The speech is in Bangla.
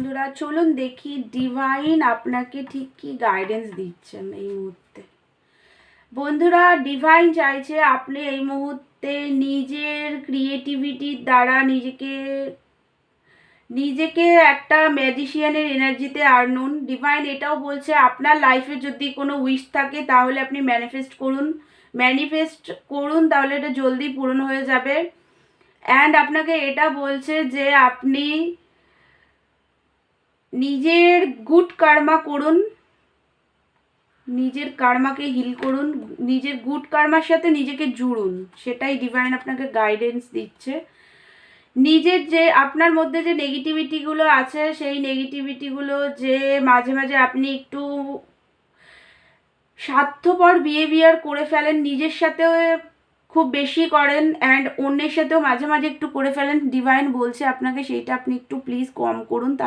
বন্ধুরা, চলুন দেখি ডিভাইন আপনাকে ঠিক কি গাইডেন্স দিচ্ছেন এই মুহূর্তে। বন্ধুরা ডিভাইন চাইছে আপনি এই মুহূর্তে নিজের ক্রিয়েটিভিটির দ্বারা নিজেকে নিজেকে একটা ম্যাজিশিয়ানের এনার্জিতে আনুন ডিভাইন এটাও বলছে, আপনার লাইফে যদি কোনো উইশ থাকে, তাহলে আপনি ম্যানিফেস্ট করুন। ম্যানিফেস্ট করুন, তাহলে এটা জলদি পূরণ হয়ে যাবে। অ্যান্ড আপনাকে এটা বলছে যে আপনি নিজের গুড কার্মা করুন, নিজের কার্মাকে হিল করুন, নিজের গুড কার্মার সাথে নিজেকে জুড়ুন, সেটাই ডিভাইন আপনাকে গাইডেন্স দিচ্ছে। নিজের যে, আপনার মধ্যে যে নেগেটিভিটিগুলো আছে, সেই নেগেটিভিটিগুলো যে মাঝে মাঝে আপনি একটু স্বার্থপর বিহেভিয়ার করে ফেলেন, নিজের সাথেও খুব বেশি করেন অ্যান্ড অন্যের সাথেও মাঝে মাঝে একটু করে ফেলেন ডিভাইন বলছে আপনাকে, সেইটা আপনি একটু প্লিজ কম করুন, তা